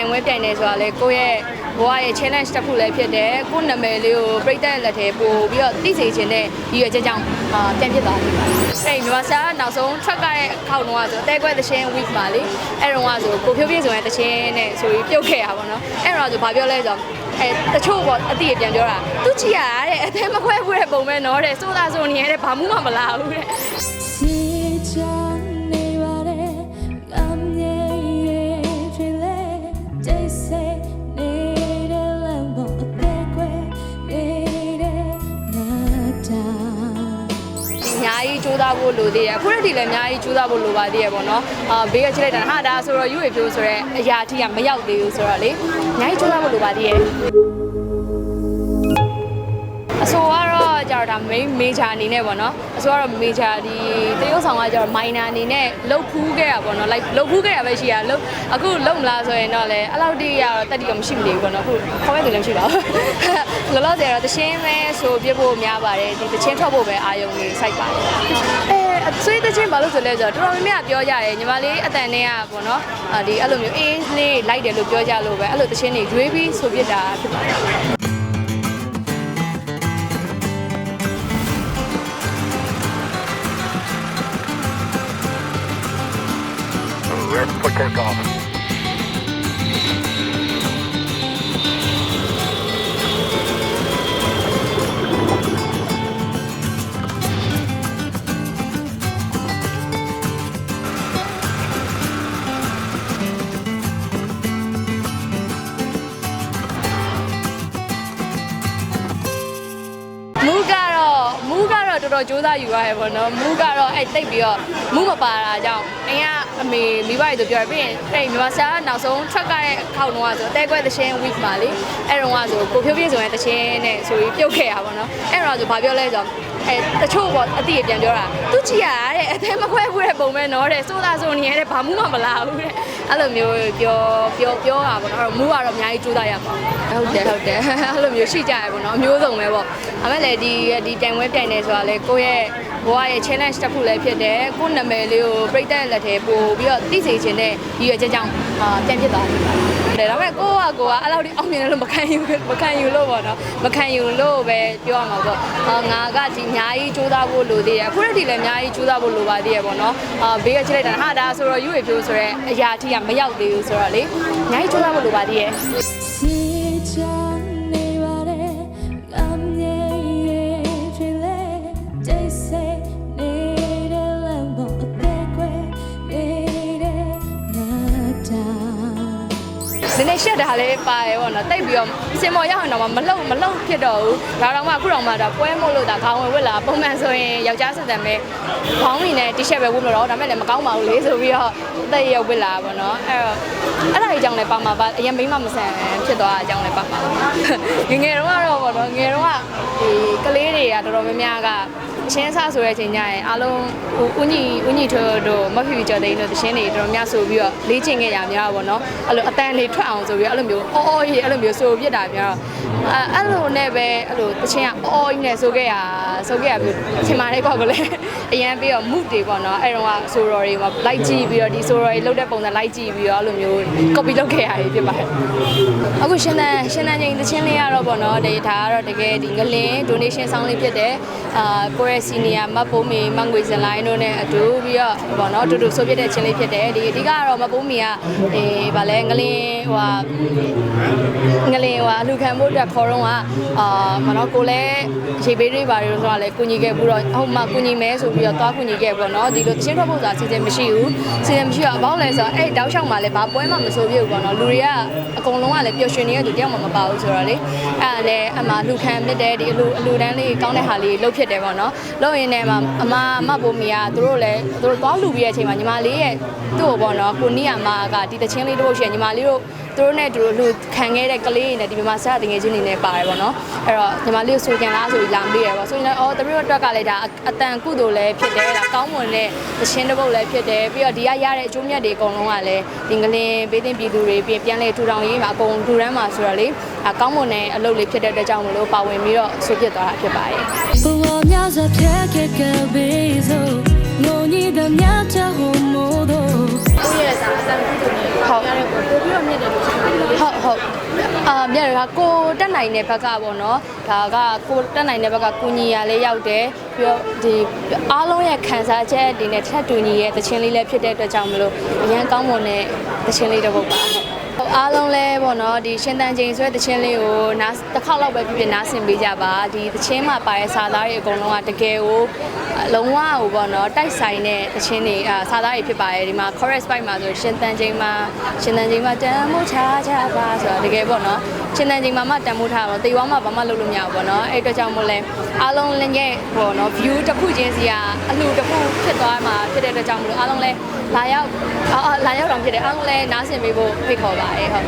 တိုင်ပွဲပြိုင်နေဆိုတာလေကိုယ့်ရဲ့ဘဝရဲ့ challenge တစ်ခုလည်းဖြစ်တယ်ကိုယ့်နာမည်လေးကိုပြိတ္တရဲ့လက်ထဲပို့ပြီးတော့သိစေခြင်းနဲ့ရည်ရွယ်ချက်ကြောင့်အာပြန်ဖြစ်သွားတယ်အဲ့ဒီမြန်မာစာနောက်ဆုံး track ကတဲ့အခါတော့ဆိုတဲခွဲသချင်း week မှာလေအဲ့တော့ကဆိုကိုဖြိုးပြည့်စုံရဲ့သချင်းနဲ့ဆိုပြီးပြုတ်ခဲ့တာပေါ့နော်အဲ့တော့ဆိုဘာပြောလဲဆိုတော့အဲတချို့ပေါ့အတိအပြန်ပြောတာသူချီရတဲ့အသေးမခွဲဘူးတဲ့ပုံပဲနော်တဲ့စိုးသားစိုးနေရတဲ့ဘာမှမမလာဘူးတဲ့ စူးစမ်းဖို့လိုသေးတယ်အခုတည်းကလည်းအများကြီးစူးစမ်းဖို့လိုပါသေးရပေါ့နော်အာဘေးကချိလိုက်တာဟာဒါဆိုတော့ယူရပြိုးဆိုတော့အရာအထိကမရောက်သေးဘူးဆိုတော့လေအများကြီးစူးစမ်းဖို့လိုပါသေးရဲ့အဆိုကတော့ ကျတော့ဒါ main major အနေနဲ့ပေါ့နော်အဆိုကတော့ major ဒီတရုတ်ဆောင်ကကျတော့ minor အနေနဲ့လှုပ်ဖူးခဲ့ရပေါ့နော် like လှုပ်ဖူးခဲ့ရပဲရှိရလှုပ်အခုလှုပ်မလားဆိုရင်တော့လေအဲ့လောက်တိရတော့တက်တီကမရှိမနေဘူးပေါ့နော်အခုခေါ်မဲ့သူလည်းမရှိပါဘူးလောလောဆယ်တော့တချင်းပဲဆိုပြဖို့များပါတယ်ဒီတချင်းထွက်ဖို့ပဲအာယုံလေးစိုက်ပါတယ်အဲအဆွေးတချင်းဘာလို့ဆိုလဲဆိုတော့တော်တော်များများပြောကြတယ်ညီမလေးအတန်နဲ့ကပေါ့နော်အာဒီအဲ့လိုမျိုးအေးလေးလိုက်တယ်လို့ပြောကြလို့ပဲအဲ့လိုတချင်းတွေရွေးပြီးဆိုပြတာဖြစ်ပါတယ် Ready for takeoff. မူကတော့မူကတော့တော်တော်ကြိုးစားယူရတယ်ပေါ့နော်မူကတော့အဲ့တိတ်ပြီးတော့မူမပါတာကြောင့်အရင်က အမေမိဘတွေဆိုပြောပြီးရင်အဲ့မြန်မာစာနောက်ဆုံး track ကတဲ့အခါတော့ဆိုတဲခွဲသချင်း week မှာလေအဲ့တော့ကဆိုကိုဖြိုးပြည့်စုံရဲ့သချင်းနဲ့ဆိုပြီးပြုတ်ခဲ့တာပေါ့နော်အဲ့တော့ဆိုဘာပြောလဲဆိုတော့အဲတချို့ပေါ့အတိအပြန်ပြောတာသူချီရတဲ့အသေးမခွဲဘူးတဲ့ပုံပဲနော်တဲ့စိုးသားစိုးနေရတဲ့ဘာမှမမလာဘူးတဲ့အဲ့လိုမျိုးပြောပြောပြောတာပေါ့နော်အဲ့တော့မူကတော့အများကြီးကြိုးစားရပါဟုတ်တယ်ဟုတ်တယ်အဲ့လိုမျိုးရှိကြရပေါ့နော်အမျိုးစုံပဲပေါ့ဒါမဲ့လေဒီဒီတိုင်ပွဲတိုင်နေဆိုတာလေကိုယ့်ရဲ့ ဘဝရဲ့ challenge တစ်ခုလည်းဖြစ်တယ်ကိုယ့်နာမည်လေးကိုပြိတ္တရဲ့လက်ထဲပို့ပြီးတော့သိစေခြင်းနဲ့ရည်ရွယ်ချက်ကြောင့်အာပြန်ဖြစ်သွားတယ်ဒါပေမဲ့ကိုကကိုကအဲ့လောက်ထိအောင်မြင်တယ်လို့မခံယူမခံယူလို့ပေါ့နော်မခံယူလို့ပဲပြောရမှာပေါ့အာငါကဒီအများကြီးစူးစမ်းဖို့လိုသေးတယ်အခုတည်းကလည်းအများကြီးစူးစမ်းဖို့လိုပါသေးရပေါ့နော်အာဘေးကချိလိုက်တာဟာဒါဆိုတော့ယူရပြိုးဆိုတော့အရာအထိကမရောက်သေးဘူးဆိုတော့လေအများကြီးစူးစမ်းဖို့လိုပါသေးရဲ့စေ နည်းနည်းရှက်တာလေးပါတယ်ပေါ့နော်တိတ်ပြီးတော့စင်မော်ရောက်ရင်တော့မလှုပ်မလှုပ်ဖြစ်တော့ဘူးဒါတော့မှအခုတော့မှဒါပွဲမို့လို့ဒါခေါင်းဝင်ဝစ်လာပုံမှန်ဆိုရင်ယောက်ျားစစ်တယ်ပဲခေါင်းဝင်နဲ့တီရှပ်ပဲဝတ်မလို့ဒါမဲ့လည်းမကောင်းပါဘူးလေဆိုပြီးတော့တိတ်ရောက်ဝစ်လာပါတော့အဲ့တော့အဲ့ဒါကြီးကြောင့်လည်းပါမှာပါအရင်မိမမဆန်ဖြစ်သွားအကြောင်းလည်းပါမှာငငယ်တော့ကတော့ပေါ့နော်ငယ်တော့ကဒီကလေးတွေကတော်တော်များများက အချင်းစားဆိုတဲ့အချိန်ကျရင်အားလုံးဦးညီဦးညီထိုးတို့မဖီဖီကျော်သိန်းတို့တချင်းတွေတော်တော်များဆိုပြီးတော့လေ့ကျင့်ခဲ့ရများပါတော့အဲ့လိုအတန်တွေထွက်အောင်ဆိုပြီးအဲ့လိုမျိုးအော်အော်ကြီးအဲ့လိုမျိုးဆိုပြစ်တာများတော့အဲအဲ့လိုနဲ့ပဲအဲ့လိုတချင်းကအော်ကြီးနဲ့ဆိုခဲ့ရဆိုခဲ့ရပြီးချိန်မာလေးကောက်ကလည်းအရန်ပြီးတော့ mood တွေပေါ့နော်အဲ့တော့ကဆိုတော်တွေမှာလိုက်ကြည့်ပြီးတော့ဒီဆိုတော်တွေလုတ်တဲ့ပုံစံလိုက်ကြည့်ပြီးတော့အဲ့လိုမျိုး copy လုပ်ခဲ့ရတယ်ဖြစ်ပါတယ်အခုရှင်းတဲ့ရှင်းတဲ့ချိန်တချင်းလေးရတော့ပေါ့နော်ဒီဒါကတော့တကယ်ဒီငလင်း donation ဆောင်းလေးဖြစ်တယ်အာကိုရဲ့ senior မပုံးမီမငွေစလိုင်းတို့နဲ့အတူပြီးတော့ပေါ့နော်တူတူဆိုပြတဲ့ချင်းလေးဖြစ်တယ်ဒီအဓိကကတော့မပုံးမီကအေးဗာလဲငလင်းဟိုဟာငလင်းဟိုအလူခံဖို့အတွက်ခေါ်တော့ကအာမနော်ကိုလည်းရေပေးတွေပါလို့ဆိုတာလဲကုညီခဲ့ဘူးတော့ဟုတ်မှကုညီမဲဆိုပြီးတော့သွားကုညီခဲ့ပေါ့နော်ဒီလိုတချင်းထွက်ဖို့ဆိုတာစီစဉ်မရှိဘူးစီစဉ်မရှိတော့အပေါင်းလဲဆိုတော့အဲ့တောက်လျှောက်မှာလဲဘာပွဲမှမဆိုပြဘူးပေါ့နော်လူတွေကအကုန်လုံးကလည်းပျော်ရွှင်နေတဲ့သူတယောက်မှမပါဘူးဆိုတော့လေအဲ့ဒါလည်းအမလူခံဖြစ်တယ်ဒီအလူအလူတန်းလေးကောင်းတဲ့ဟာလေးလှုပ်ဖြစ်တယ်ပေါ့နော်လှုပ်ရင်းနဲ့မှအမမဘိုမီကသူတို့လည်းသူတို့သွားလူပြီးတဲ့အချိန်မှာညီမလေးရဲ့သူ့ကိုပေါ့နော်ကိုနီးယာမကဒီတချင်းလေးတို့ရှိရင်ညီမလေးတို့ သူတို့နဲ့သူတို့လူခံခဲ့တဲ့ကလေးတွေနဲ့ဒီမြန်မာဆရာတငယ်ချင်းတွေနဲ့ပါတယ်ပေါ့နော်အဲ့တော့ညီမလေးကိုဆိုကြံလားဆိုပြီးလာမေးတယ်ပေါ့ဆိုရင်လည်းအော်သူတို့အတွက်ကလည်းဒါအတန်ကုသိုလ်လည်းဖြစ်တယ်ဒါကောင်းမွန်တဲ့သချင်းတစ်ပုဒ်လည်းဖြစ်တယ်ပြီးတော့ဒီကရတဲ့အကျိုးမြတ်တွေအကုန်လုံးကလည်းဒီငလင်ပေးတင်ပြည်သူတွေပြန်ပြန်လဲထူထောင်ရေးမှာအကုန်ထူထမ်းမှာဆိုတော့လေအကောင်းမွန်တဲ့အလုပ်လေးဖြစ်တဲ့အတွက်ကြောင့်မလို့ပါဝင်ပြီးတော့ဆိုဖြစ်သွားတာဖြစ်ပါတယ်ဘဝများစွာဖြတ်ခဲ့ခဲ့ပြီးဆိုငုံညိတဲ့မြတ်ချဟောမို့တော့ ရဲ့စာအတန်ကုသိုလ်နဲ့ခေါင်းရတဲ့ကိုပို့ပြီးတော့မြင့်တယ်လို့ဆိုပါတယ်ပြရတာကိုတက်နိုင်တဲ့ဘက်ကပေါ့နော်ဒါကကိုတက်နိုင်တဲ့ဘက်ကကိုညီရလေးရောက်တယ်ပြီးတော့ဒီအားလုံးရဲ့ခံစားချက်တွေနဲ့ထပ်တူညီရဲ့တခြင်းလေးလည်းဖြစ်တဲ့အတွက်ကြောင့်မလို့အရန်ကောင်းမွန်တဲ့တခြင်းလေးတစ်ပုဒ်ပါဟုတ် အားလုံးလဲပေါ့နော်ဒီရှင်တန်ချိန်ဆွဲတခြင်းလေးကိုနားတစ်ခေါက်လောက်ပဲပြပြနားဆင်ပေးကြပါဒီတခြင်းမှာပါတဲ့စာသားတွေအကုန်လုံးကတကယ်ကိုလုံးဝဟိုပေါ့နော်တိုက်ဆိုင်တဲ့တခြင်းတွေအာစာသားတွေဖြစ်ပါတယ်ဒီမှာ chorus spike မှာဆိုရှင်တန်ချိန်မှာရှင်တန်ချိန်မှာတန်မို့ချာချာပါဆိုတော့တကယ်ပေါ့နော်ရှင်တန်ချိန်မှာမှတန်မို့ထားတော့တေဝါမှာဘာမှလုပ်လို့မရဘူးပေါ့နော်အဲ့အတွက်ကြောင့်မို့လဲအားလုံးလည်းရဲ့ပေါ့နော် view တစ်ခုချင်းစီကအလှတစ်ခုဖြစ်သွားမှာဖြစ်တဲ့အတွက်ကြောင့်မလို့အားလုံးလဲ လာရောက်အာလာရောက်တော့ဖြစ်တယ်အားလုံးလဲနားဆင်ပေးဖို့ဖိတ်ခေါ်ပါတယ်ဟုတ်